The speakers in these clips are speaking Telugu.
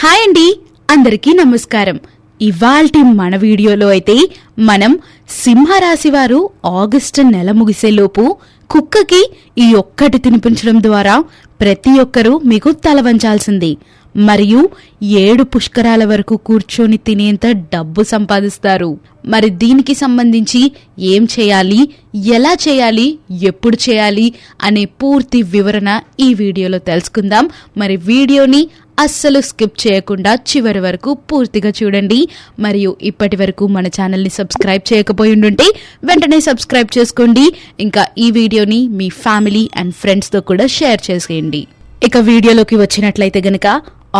హాయ్ అండి. అందరికీ నమస్కారం. ఇవాల్టి మన వీడియోలో అయితే మనం సింహరాశి వారు ఆగస్టు నెల ముగిసేలోపు కుక్కకి ఈ ఒక్కటి తినిపించడం ద్వారా ప్రతి ఒక్కరూ మీకు తల వంచాల్సింది. మరియు ఏడు పుష్కరాల వరకు కూర్చొని తినేంత డబ్బు సంపాదిస్తారు. మరి దీనికి సంబంధించి ఏం చేయాలి ఎలా చేయాలి ఎప్పుడు చేయాలి అనే పూర్తి వివరణ ఈ వీడియోలో తెలుసుకుందాం. మరి వీడియోని అస్సలు స్కిప్ చేయకుండా చివరి వరకు పూర్తిగా చూడండి. మరియు ఇప్పటి వరకు మన ఛానల్ని సబ్స్క్రైబ్ చేయకపోయి ఉండుంటే వెంటనే సబ్స్క్రైబ్ చేసుకోండి. ఇంకా ఈ వీడియోని మీ ఫ్యామిలీ అండ్ ఫ్రెండ్స్తో కూడా షేర్ చేసేయండి. ఇక వీడియోలోకి వచ్చినట్లయితే గనక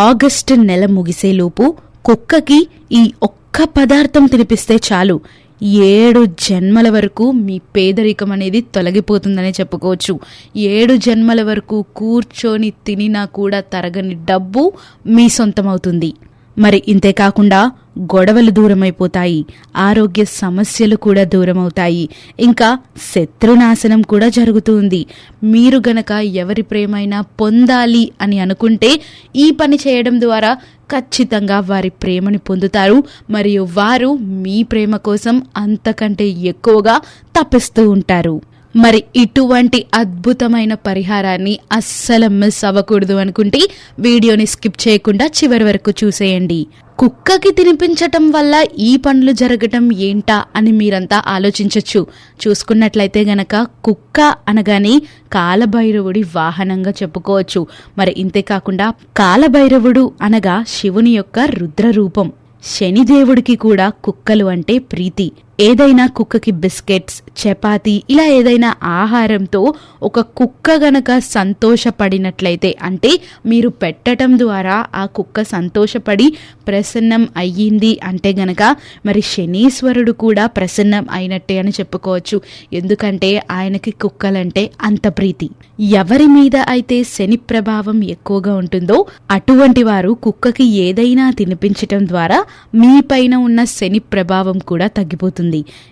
ఆగస్టు నెల ముగిసేలోపు కుక్కకి ఈ ఒక్క పదార్థం తినిపిస్తే చాలు. ఏడు జన్మల వరకు మీ పేదరికం అనేది తొలగిపోతుందనే చెప్పుకోవచ్చు. ఏడు జన్మల వరకు కూర్చొని తినినా కూడా తరగని డబ్బు మీ సొంతమవుతుంది. మరి ఇంతే కాకుండా గొడవలు దూరమైపోతాయి ఆరోగ్య సమస్యలు కూడా దూరమవుతాయి. ఇంకా శత్రునాశనం కూడా జరుగుతుంది. మీరు గనక ఎవరి ప్రేమైనా పొందాలి అని అనుకుంటే ఈ పని చేయడం ద్వారా ఖచ్చితంగా వారి ప్రేమని పొందుతారు. మరియు వారు మీ ప్రేమ కోసం అంతకంటే ఎక్కువగా తప్పిస్తూ ఉంటారు. మరి ఇటువంటి అద్భుతమైన పరిహారాన్ని అస్సలు మిస్ అవ్వకూడదు అనుకుంటే వీడియోని స్కిప్ చేయకుండా చివరి వరకు చూసేయండి. కుక్కకి తినిపించటం వల్ల ఈ పనులు జరగటం ఏంటా అని మీరంతా ఆలోచించవచ్చు చూసుకున్నట్లయితే గనక కుక్క అనగానే కాలభైరవుడి వాహనంగా చెప్పుకోవచ్చు. మరి ఇంతే కాకుండా కాలభైరవుడు అనగా శివుని యొక్క రుద్ర రూపం శనిదేవుడికి కూడా కుక్కలు అంటే ప్రీతి. ఏదైనా కుక్కకి బిస్కెట్స్ చపాతి ఇలా ఏదైనా ఆహారంతో ఒక కుక్క గనక సంతోషపడినట్లయితే అంటే మీరు పెట్టడం ద్వారా ఆ కుక్క సంతోషపడి ప్రసన్నం అయ్యింది అంటే గనక మరి శనీశ్వరుడు కూడా ప్రసన్నం అయినట్టే అని చెప్పుకోవచ్చు. ఎందుకంటే ఆయనకి కుక్కలంటే అంత ప్రీతి. ఎవరి మీద అయితే శని ప్రభావం ఎక్కువగా ఉంటుందో అటువంటి వారు కుక్కకి ఏదైనా తినిపించటం ద్వారా మీ పైన ఉన్న శని ప్రభావం కూడా తగ్గిపోతుంది.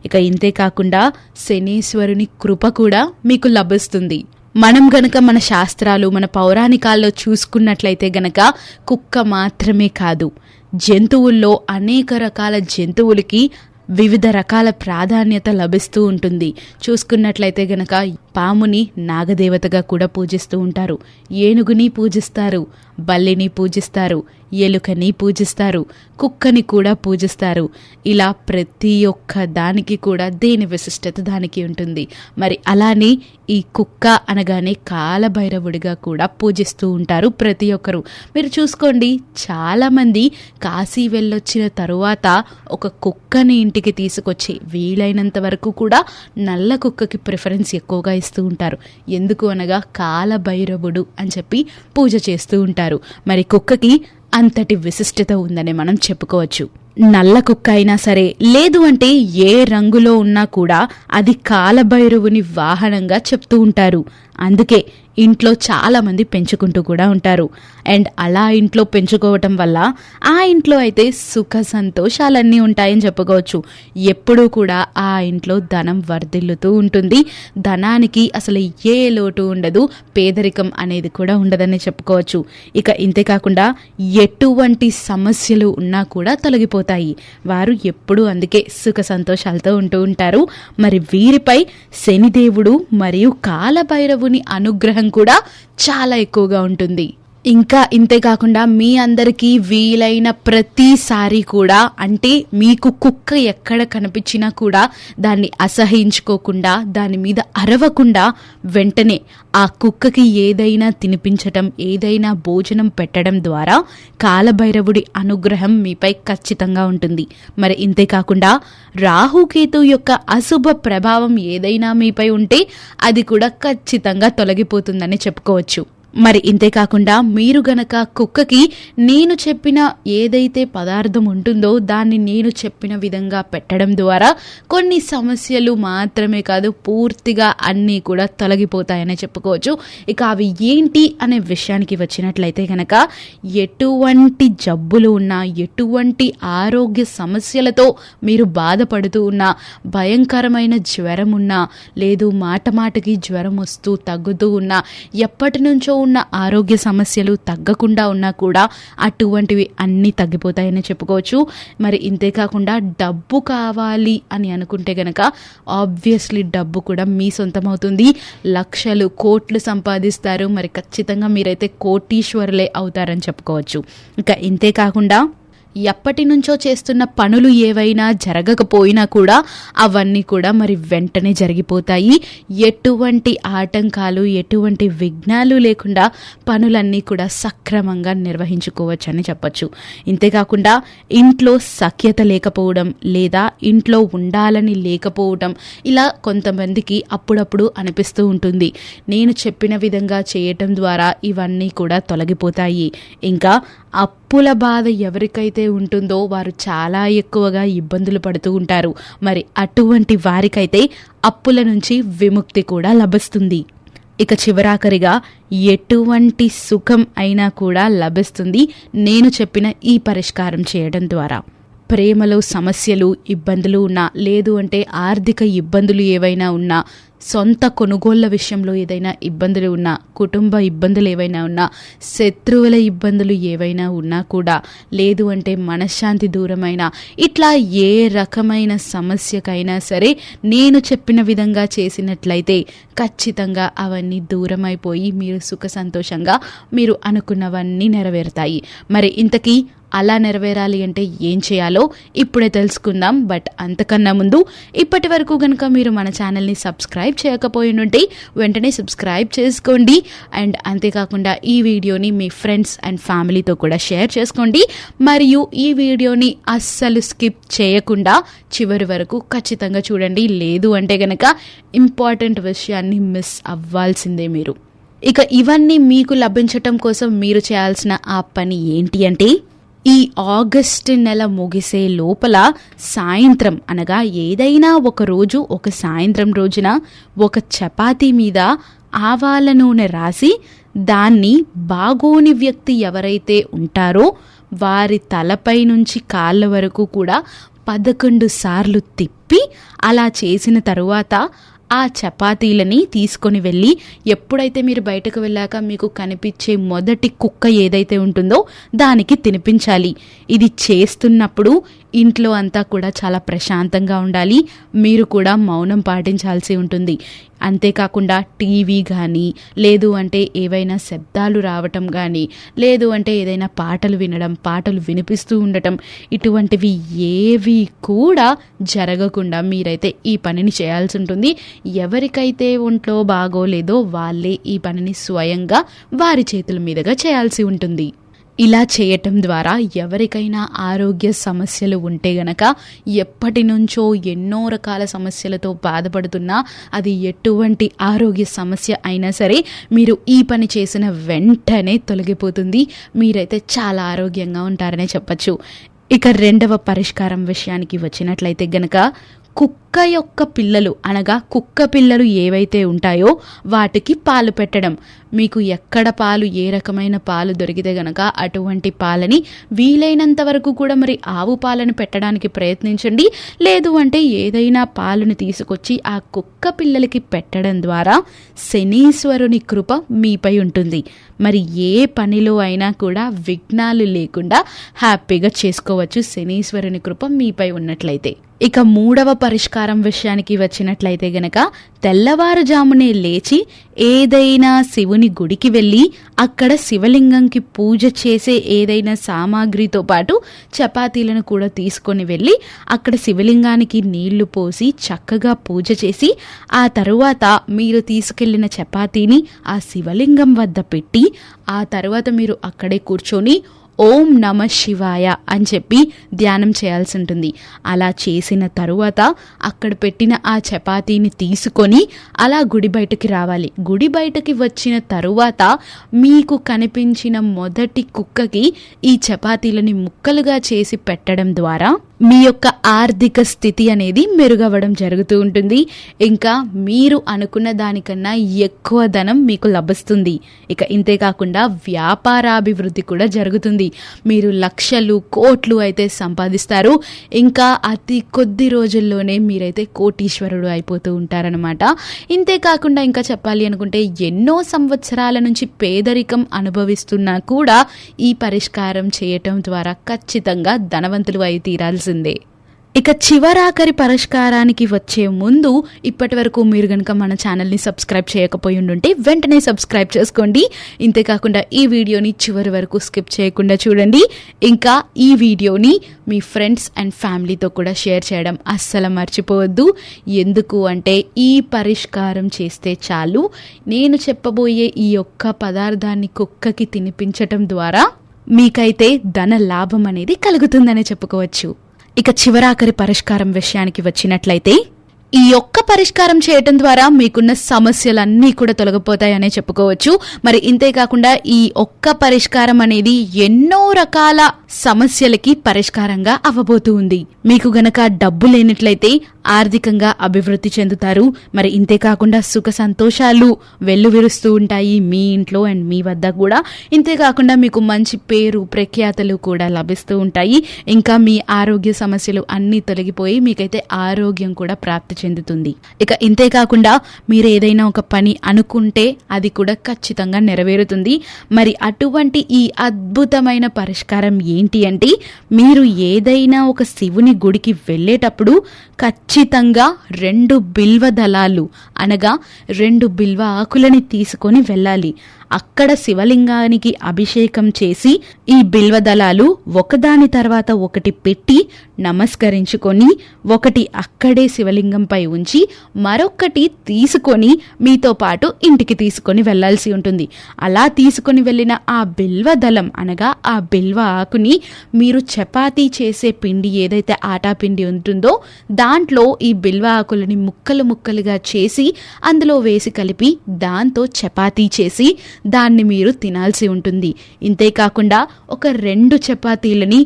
ఇక ఇంతే కాకుండా శనీశ్వరుని కృప కూడా మీకు లభిస్తుంది. మనం గనక మన శాస్త్రాలు మన పౌరాణికాల్లో చూసుకున్నట్లయితే గనక కుక్క మాత్రమే కాదు జంతువుల్లో అనేక రకాల జంతువులకి వివిధ రకాల ప్రాధాన్యత లభిస్తూ ఉంటుంది. చూసుకున్నట్లయితే గనక పాముని నాగదేవతగా కూడా పూజిస్తూ ఉంటారు. ఏనుగుని పూజిస్తారు. బల్లిని పూజిస్తారు. ఎలుకని పూజిస్తారు. కుక్కని కూడా పూజిస్తారు. ఇలా ప్రతి ఒక్క దానికి కూడా దేని విశిష్టత దానికి ఉంటుంది. మరి అలానే ఈ కుక్క అనగానే కాలభైరవుడిగా కూడా పూజిస్తూ ఉంటారు ప్రతి ఒక్కరు. మీరు చూసుకోండి చాలామంది కాశీ వెళ్ళొచ్చిన తరువాత ఒక కుక్కని ఇంటికి తీసుకొచ్చి వీలైనంత వరకు కూడా నల్ల కుక్కకి ప్రిఫరెన్స్ ఎక్కువగా ఇస్తూ ఉంటారు. ఎందుకు అనగా కాలభైరవుడు అని చెప్పి పూజ చేస్తూ ఉంటారు. మరి కుక్కకి అంతటి విశిష్టత ఉందని మనం చెప్పుకోవచ్చు. నల్ల కుక్క అయినా సరే లేదు అంటే ఏ రంగులో ఉన్నా కూడా అది కాలభైరవుని వాహనంగా చెప్తూ ఉంటారు. అందుకే ఇంట్లో చాలామంది పెంచుకుంటూ కూడా ఉంటారు. అండ్ అలా ఇంట్లో పెంచుకోవటం వల్ల ఆ ఇంట్లో అయితే సుఖ సంతోషాలన్నీ ఉంటాయని చెప్పుకోవచ్చు. ఎప్పుడూ కూడా ఆ ఇంట్లో ధనం వర్ధిల్లుతూ ఉంటుంది. ధనానికి అసలు ఏ లోటు ఉండదు. పేదరికం అనేది కూడా ఉండదని చెప్పుకోవచ్చు. ఇక ఇంతే కాకుండా ఎటువంటి సమస్యలు ఉన్నా కూడా తొలగిపోతాయి. వారు ఎప్పుడూ అందుకే సుఖ సంతోషాలతో ఉంటూ ఉంటారు. మరి వీరిపై శనిదేవుడు మరియు కాలభైరవుని అనుగ్రహం కూడా చాలా ఎక్కువగా ఉంటుంది. ఇంకా ఇంతేకాకుండా మీ అందరికీ వీలైన ప్రతిసారి కూడా అంటే మీకు కుక్క ఎక్కడ కనిపించినా కూడా దాన్ని అసహించుకోకుండా దాని మీద అరవకుండా వెంటనే ఆ కుక్కకి ఏదైనా తినిపించటం ఏదైనా భోజనం పెట్టడం ద్వారా కాలభైరవుడి అనుగ్రహం మీపై ఖచ్చితంగా ఉంటుంది. మరి ఇంతే కాకుండా రాహుకేతు యొక్క అశుభ ప్రభావం ఏదైనా మీపై ఉంటే అది కూడా ఖచ్చితంగా తొలగిపోతుందని చెప్పుకోవచ్చు. మరి ఇంతే కాకుండా మీరు గనక కుక్కకి నేను చెప్పిన ఏదైతే పదార్థం ఉంటుందో దాన్ని నేను చెప్పిన విధంగా పెట్టడం ద్వారా కొన్ని సమస్యలు మాత్రమే కాదు పూర్తిగా అన్నీ కూడా తొలగిపోతాయని చెప్పుకోవచ్చు. ఇక అవి ఏంటి అనే విషయానికి వచ్చినట్లయితే గనక ఎటువంటి జబ్బులు ఉన్నా ఎటువంటి ఆరోగ్య సమస్యలతో మీరు బాధపడుతూ ఉన్నా భయంకరమైన జ్వరం ఉన్నా లేదు మాట మాటకి జ్వరం వస్తూ తగ్గుతూ ఉన్నా ఎప్పటి నుంచో ఉన్న ఆరోగ్య సమస్యలు తగ్గకుండా ఉన్నా కూడా అటువంటివి అన్నీ తగ్గిపోతాయని చెప్పుకోవచ్చు. మరి ఇంతే కాకుండా డబ్బు కావాలి అని అనుకుంటే గనక ఆబ్వియస్లీ డబ్బు కూడా మీ సొంతం అవుతుంది లక్షలు కోట్లు సంపాదిస్తారు. మరి ఖచ్చితంగా మీరైతే కోటీశ్వరులే అవుతారని చెప్పుకోవచ్చు. ఇక ఇంతే కాకుండా ఎప్పటి నుంచో చేస్తున్న పనులు ఏవైనా జరగకపోయినా కూడా అవన్నీ కూడా మరి వెంటనే జరిగిపోతాయి. ఎటువంటి ఆటంకాలు ఎటువంటి విఘ్నాలు లేకుండా పనులన్నీ కూడా సక్రమంగా నిర్వహించుకోవచ్చు అని చెప్పచ్చు. ఇంతేకాకుండా ఇంట్లో సఖ్యత లేకపోవడం లేదా ఇంట్లో ఉండాలని లేకపోవడం ఇలా కొంతమందికి అప్పుడప్పుడు అనిపిస్తూ ఉంటుంది. నేను చెప్పిన విధంగా చేయటం ద్వారా ఇవన్నీ కూడా తొలగిపోతాయి. ఇంకా అప్పుల బాధ ఎవరికైతే ఉంటుందో వారు చాలా ఎక్కువగా ఇబ్బందులు పడుతూ ఉంటారు. మరి అటువంటి వారికైతే అప్పుల నుంచి విముక్తి కూడా లభిస్తుంది. ఇక చివరాఖరిగా ఎటువంటి సుఖం అయినా కూడా లభిస్తుంది. నేను చెప్పిన ఈ పరిష్కారం చేయడం ద్వారా. ప్రేమలో సమస్యలు ఇబ్బందులు ఉన్నా లేదు అంటే ఆర్థిక ఇబ్బందులు ఏవైనా ఉన్నా సొంత కొనుగోళ్ళ విషయంలో ఏదైనా ఇబ్బందులు ఉన్నా కుటుంబ ఇబ్బందులు ఏవైనా ఉన్నా శత్రువుల ఇబ్బందులు ఏవైనా ఉన్నా కూడా లేదు అంటే మనశ్శాంతి దూరమైన ఇట్లా ఏ రకమైన సమస్యకైనా సరే నేను చెప్పిన విధంగా చేసినట్లయితే ఖచ్చితంగా అవన్నీ దూరమైపోయి మీరు సుఖ సంతోషంగా మీరు అనుకున్నవన్నీ నెరవేరుతాయి. మరి ఇంతకీ అలా నెరవేరాలి అంటే ఏం చేయాలో ఇప్పుడే తెలుసుకుందాం. బట్ అంతకన్నా ముందు ఇప్పటి వరకు కనుక మీరు మన ఛానల్ని సబ్స్క్రైబ్ చేయకపోయి ఉంటే వెంటనే సబ్స్క్రైబ్ చేసుకోండి. అండ్ అంతేకాకుండా ఈ వీడియోని మీ ఫ్రెండ్స్ అండ్ ఫ్యామిలీతో కూడా షేర్ చేసుకోండి. మరియు ఈ వీడియోని అస్సలు స్కిప్ చేయకుండా చివరి వరకు ఖచ్చితంగా చూడండి. లేదు అంటే కనుక ఇంపార్టెంట్ విషయాన్ని మిస్ అవ్వాల్సిందే మీరు. ఇక ఇవన్నీ మీకు లభించటం కోసం మీరు చేయాల్సిన ఆ పని ఏంటి అంటే ఈ ఆగస్ట్ నెల ముగిసే లోపల సాయంత్రం అనగా ఏదైనా ఒక రోజు ఒక సాయంత్రం రోజున ఒక చపాతీ మీద ఆవాల నూనె రాసి దాన్ని బాగోని వ్యక్తి ఎవరైతే ఉంటారో వారి తలపై నుంచి కాళ్ళ వరకు కూడా పదకొండు సార్లు తిప్పి అలా చేసిన తరువాత ఆ చపాతీలని తీసుకొని వెళ్ళి ఎప్పుడైతే మీరు బయటకు వెళ్ళాక మీకు కనిపించే మొదటి కుక్క ఏదైతే ఉంటుందో దానికి తినిపించాలి. ఇది చేస్తున్నప్పుడు ఇంట్లో అంతా కూడా చాలా ప్రశాంతంగా ఉండాలి. మీరు కూడా మౌనం పాటించాల్సి ఉంటుంది. అంతేకాకుండా టీవీ కానీ లేదు అంటే ఏవైనా శబ్దాలు రావటం కానీ లేదు అంటే ఏదైనా పాటలు వినడం పాటలు వినిపిస్తూ ఉండటం ఇటువంటివి ఏవి కూడా జరగకుండా మీరైతే ఈ పనిని చేయాల్సి ఉంటుంది. ఎవరికైతే ఒంట్లో బాగోలేదో వాళ్ళే ఈ పనిని స్వయంగా వారి చేతుల మీదుగా చేయాల్సి ఉంటుంది. ఇలా చేయటం ద్వారా ఎవరికైనా ఆరోగ్య సమస్యలు ఉంటే గనక ఎప్పటి నుంచో ఎన్నో రకాల సమస్యలతో బాధపడుతున్నా అది ఎటువంటి ఆరోగ్య సమస్య అయినా సరే మీరు ఈ పని చేసిన వెంటనే తొలగిపోతుంది. మీరైతే చాలా ఆరోగ్యంగా ఉంటారనే చెప్పచ్చు. ఇక రెండవ పరిష్కారం విషయానికి వచ్చినట్లయితే గనక కుక్క యొక్క పిల్లలు అనగా కుక్క పిల్లలు ఏవైతే ఉంటాయో వాటికి పాలు పెట్టడం. మీకు ఎక్కడ పాలు ఏ రకమైన పాలు దొరికితే గనక అటువంటి పాలని వీలైనంత వరకు కూడా మరి ఆవు పాలను పెట్టడానికి ప్రయత్నించండి. లేదు అంటే ఏదైనా పాలను తీసుకొచ్చి ఆ కుక్క పిల్లలకి పెట్టడం ద్వారా శనీశ్వరుని కృప మీపై ఉంటుంది. మరి ఏ పనిలో అయినా కూడా విఘ్నాలు లేకుండా హ్యాపీగా చేసుకోవచ్చు శనీశ్వరుని కృప మీపై ఉన్నట్లయితే. ఇక మూడవ పరిష్కారం విషయానికి వచ్చినట్లయితే గనక తెల్లవారుజామునే లేచి ఏదైనా శివుని గుడికి వెళ్ళి అక్కడ శివలింగంకి పూజ చేసే ఏదైనా సామాగ్రితో పాటు చపాతీలను కూడా తీసుకొని వెళ్ళి అక్కడ శివలింగానికి నీళ్ళు పోసి చక్కగా పూజ చేసి ఆ తరువాత మీరు తీసుకెళ్ళిన చపాతీని ఆ శివలింగం వద్ద పెట్టి ఆ తర్వాత మీరు అక్కడే కూర్చొని ఓం నమ శివాయ అని చెప్పి ధ్యానం చేయాల్సి ఉంటుంది. అలా చేసిన తరువాత అక్కడ పెట్టిన ఆ చపాతీని తీసుకొని అలా గుడి బయటకి రావాలి. గుడి బయటకి వచ్చిన తరువాత మీకు కనిపించిన మొదటి కుక్కకి ఈ చపాతీలని ముక్కలుగా చేసి పెట్టడం ద్వారా మీ యొక్క ఆర్థిక స్థితి అనేది మెరుగవ్వడం జరుగుతూ ఉంటుంది. ఇంకా మీరు అనుకున్న దానికన్నా ఎక్కువ ధనం మీకు లభిస్తుంది. ఇక ఇంతే కాకుండా వ్యాపారాభివృద్ధి కూడా జరుగుతుంది. మీరు లక్షలు కోట్లు అయితే సంపాదిస్తారు. ఇంకా అతి కొద్ది రోజుల్లోనే మీరైతే కోటీశ్వరుడు అయిపోతూ ఉంటారనమాట ఇంతేకాకుండా ఇంకా చెప్పాలి అనుకుంటే ఎన్నో సంవత్సరాల నుంచి పేదరికం అనుభవిస్తున్నా కూడా ఈ పరిష్కారం చేయటం ద్వారా ఖచ్చితంగా ధనవంతులు అయి చేయాల్సిందే ఇక చివరాఖరి పరిష్కారానికి వచ్చే ముందు ఇప్పటి వరకు మీరు కనుక మన ఛానల్ని సబ్స్క్రైబ్ చేయకపోయి ఉండుంటే వెంటనే సబ్స్క్రైబ్ చేసుకోండి. ఇంతేకాకుండా ఈ వీడియోని చివరి వరకు స్కిప్ చేయకుండా చూడండి. ఇంకా ఈ వీడియోని మీ ఫ్రెండ్స్ అండ్ ఫ్యామిలీతో కూడా షేర్ చేయడం అస్సలు మర్చిపోవద్దు. ఎందుకు అంటే ఈ పరిష్కారం చేస్తే చాలు. నేను చెప్పబోయే ఈ ఒక్క పదార్థాన్ని కుక్కకి తినిపించటం ద్వారా మీకైతే ధన లాభం అనేది కలుగుతుందనే చెప్పుకోవచ్చు. ఇక చివరాఖరి పరిష్కారం విషయానికి వచ్చినట్లయితే ఈ ఒక్క పరిష్కారం చేయటం ద్వారా మీకున్న సమస్యలన్నీ కూడా తొలగిపోతాయనే చెప్పుకోవచ్చు. మరి ఇంతే కాకుండా ఈ ఒక్క పరిష్కారం అనేది ఎన్నో రకాల సమస్యలకి పరిష్కారంగా అవ్వబోతూ ఉంది. మీకు గనక డబ్బు లేనట్లయితే ఆర్థికంగా అభివృద్ధి చెందుతారు. మరి ఇంతే కాకుండా సుఖ సంతోషాలు వెల్లువిరుస్తూ ఉంటాయి మీ ఇంట్లో అండ్ మీ వద్ద కూడా. ఇంతే కాకుండా మీకు మంచి పేరు ప్రఖ్యాతలు కూడా లభిస్తూ ఉంటాయి. ఇంకా మీ ఆరోగ్య సమస్యలు అన్నీ తొలగిపోయి మీకైతే ఆరోగ్యం కూడా ప్రాప్తి చెందుతుంది. ఇక ఇంతే కాకుండా మీరు ఏదైనా ఒక పని అనుకుంటే అది కూడా ఖచ్చితంగా నెరవేరుతుంది. మరి అటువంటి ఈ అద్భుతమైన పరిష్కారం ఏంటి అంటే మీరు ఏదైనా ఒక శివుని గుడికి వెళ్ళేటప్పుడు ఖచ్చితంగా ఖచ్చితంగా రెండు బిల్వ దళాలు అనగా రెండు బిల్వ ఆకులని తీసుకొని వెళ్ళాలి. అక్కడ శివలింగానికి అభిషేకం చేసి ఈ బిల్వ దళాలు ఒకదాని తర్వాత ఒకటి పెట్టి నమస్కరించుకొని ఒకటి అక్కడే శివలింగంపై ఉంచి మరొకటి తీసుకొని మీతో పాటు ఇంటికి తీసుకొని వెళ్ళాల్సి ఉంటుంది. అలా తీసుకొని వెళ్ళిన ఆ బిల్వ దళం అనగా ఆ బిల్వ ఆకుని మీరు చపాతీ చేసే పిండి ఏదైతే ఆటా పిండి ఉంటుందో దాంట్లో ఈ బిల్వ ఆకులని ముక్కలు ముక్కలుగా చేసి అందులో వేసి కలిపి దాంతో చపాతీ చేసి దాన్ని మీరు తినాల్సి ఉంటుంది. ఇంతేకాకుండా ఒక రెండు చపాతీలని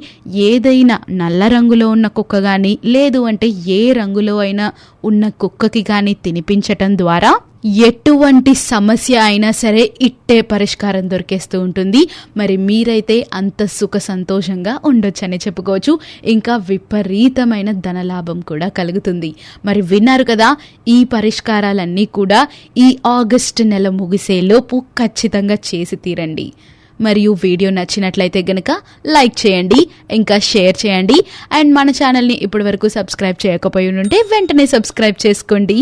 ఏదైనా నల్ల రంగులో ఉన్న కుక్క కానీ లేదు అంటే ఏ రంగులో అయినా ఉన్న కుక్కకి కానీ తినిపించటం ద్వారా ఎటువంటి సమస్య అయినా సరే ఇట్టే పరిష్కారం దొరికేస్తూ ఉంటుంది. మరి మీరైతే అంత సుఖ సంతోషంగా ఉండొచ్చని చెప్పుకోవచ్చు. ఇంకా విపరీతమైన ధనలాభం కూడా కలుగుతుంది. మరి విన్నారు కదా ఈ పరిష్కారాలన్నీ కూడా ఈ ఆగస్టు నెల ముగిసేలోపు ఖచ్చితంగా చేసి తీరండి. మరియు వీడియో నచ్చినట్లయితే గనక లైక్ చేయండి ఇంకా షేర్ చేయండి. అండ్ మన ఛానల్ని ఇప్పటి వరకు సబ్స్క్రైబ్ చేయకపోయి ఉంటే వెంటనే సబ్స్క్రైబ్ చేసుకోండి.